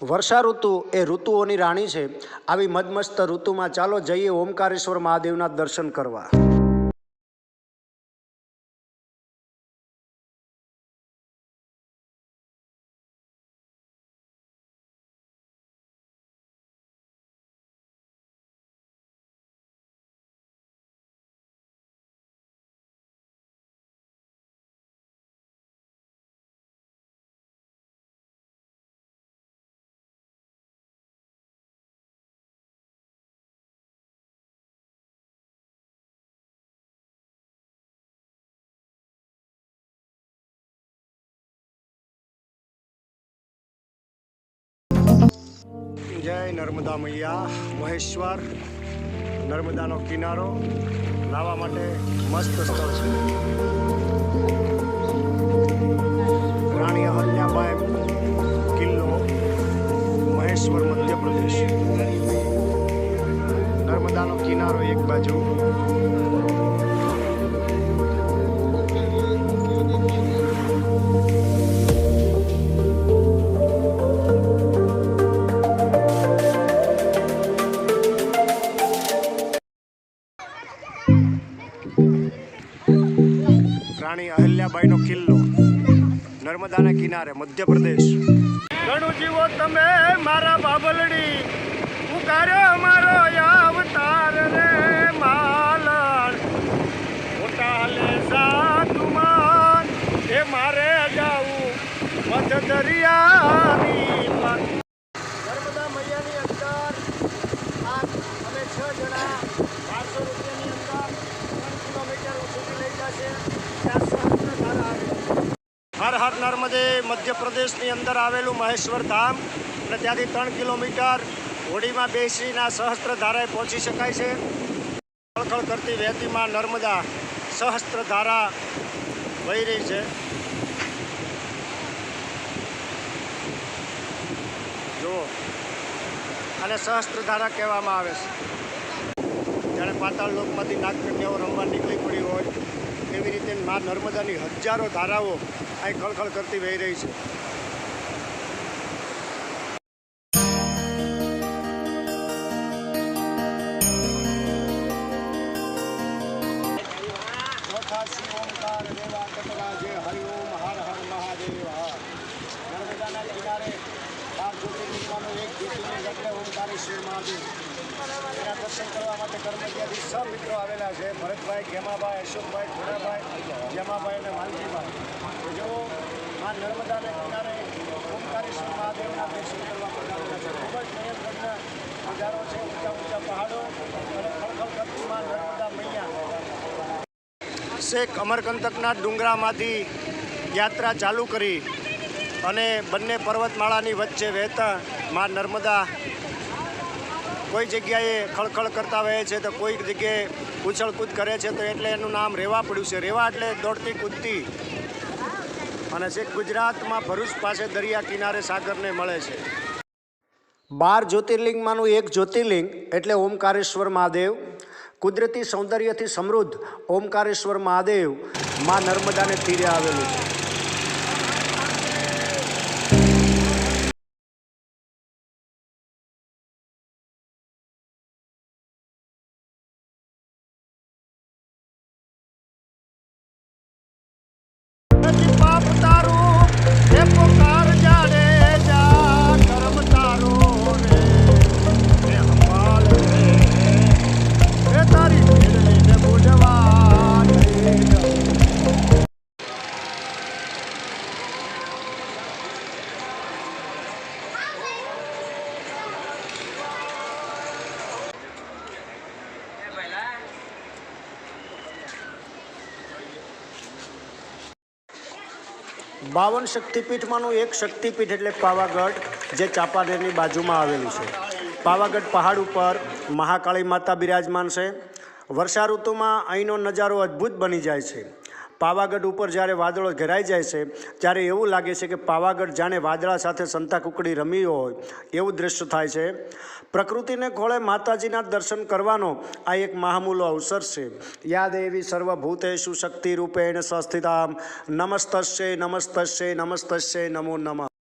વર્ષા ઋતુ એ ઋતુઓની રાણી છે. આવી મદમસ્ત ઋતુમાં ચાલો જઈએ ઓમકારેશ્વર મહાદેવના દર્શન કરવા. જય નર્મદા મૈયા, મહેશ્વર, નર્મદાનો કિનારો લાવવા માટે મસ્ત સ્થળ છે. રાણી અહલ્યાબાઈ કિલ્લો, મહેશ્વર મધ્યપ્રદેશ. નર્મદાનો કિનારો એક બાજુ. રાણી અહલ્યાબાઈનો કિલ્લો, નર્મદાના કિનારે, મધ્યપ્રદેશ. ઘણું જીવો તમે મારા બાબલડી, ઉકારો અમારો અવતાર રે માલણ. મોટા લે સાધુમાન એ મારે જાવું મધ દરિયાની પાર. નર્મદા મૈયાની અંદર આ અમે છ જણા બારસો રૂપિયાની અંદર ત્રણ કિલોમીટર સુધી લઈ જશે ત્યાં સહસ્ત્રધારા આવેલી છે. હર હર નર્મદે મધ્યપ્રદેશની અંદર આવેલું મહેશ્વર ધામ અને ત્યાંથી ત્રણ કિલોમીટર હોડીમાં બેસીને સહસ્ત્ર સહસ્ત્રધારાએ પહોંચી શકાય છે. ખળખળ કરતી વહેતીમાં નર્મદા સહસ્ત્રધારા વહી રહી છે. જુઓ અને સહસ્ત્રધારા કહેવામાં આવે છે. જાણે પાતાળ લોકમાંથી નાગકન્યાઓ રમવા નીકળી પડી હોય એવી રીતે મા નર્મદાની હજારો ધારાઓ અહીં ખળખળ કરતી વહી રહી છે. ઓમકાર દેવા કટરાજે હરિ ઓમ હર હર મહાદેવ નર્મદાના કિનારે બાર એક જ્યોતિર્લિંગ એટલે મહાદેવ એના દર્શન કરવા માટે કર્મચારી સબ મિત્રો આવેલા છે ભરતભાઈ ગેમાભાઈ અશોકભાઈ ઘોડાભાઈ જેમાભાઈ અને વાલજીભાઈ તો જો આ નર્મદાના કિનારે ઓમકારેશ્વર મહાદેવના દર્શન કરવા આવેલા છે ખૂબ જ નયનરમ્ય નજારો છે ઊંચા ઊંચા પહાડો અને ખળખળ કરતી માં નર્મદા શેખ અમરકંતકના ડુંગરામાંથી યાત્રા ચાલુ કરી અને બંને પર્વતમાળાની વચ્ચે વહેતા માં નર્મદા કોઈ જગ્યાએ ખળખળ કરતા વહે છે તો કોઈ જગ્યાએ ઉછળકૂદ કરે છે તો એટલે એનું નામ રેવા પડ્યું છે. રેવા એટલે દોડતી કૂદતી. અને છેક ગુજરાતમાં ભરૂચ પાસે દરિયા કિનારે સાગરને મળે છે. બાર જ્યોતિર્લિંગમાંનું એક જ્યોતિર્લિંગ એટલે ઓમકારેશ્વર મહાદેવ કુદરતી સૌંદર્યથી સમૃદ્ધ ઓમકારેશ્વર મહાદેવમાં નર્મદાને તીરે આવેલું છે. Thank પાપ બાવન શક્તિપીઠમાંનું એક શક્તિપીઠ એટલે પાવાગઢ, જે ચાંપાનેરની બાજુમાં આવેલું છે. પાવાગઢ પહાડ ઉપર મહાકાળી માતા બિરાજમાન છે. વર્ષા ઋતુમાં અહીંનો નજારો અદ્ભુત બની જાય છે. પાવાગઢ ઉપર જ્યારે વાદળો ઘેરાઈ જાય છે, ત્યારે એવું લાગે છે કે પાવાગઢ જાણે વાદળા સાથે સંતા કુકડી રમી હોય. એવું દ્રશ્ય થાય છે. પ્રકૃતિને ખોળે માતાજીના દર્શન કરવાનો આ એક મહામૂલો અવસર છે. યાદ એવી સર્વભૂતેશુ શક્તિ રૂપેણ સ્વસ્થિતામ. નમસ્તસ્ય નમસ્તસ્ય નમસ્તસ્ય, નમો નમઃ.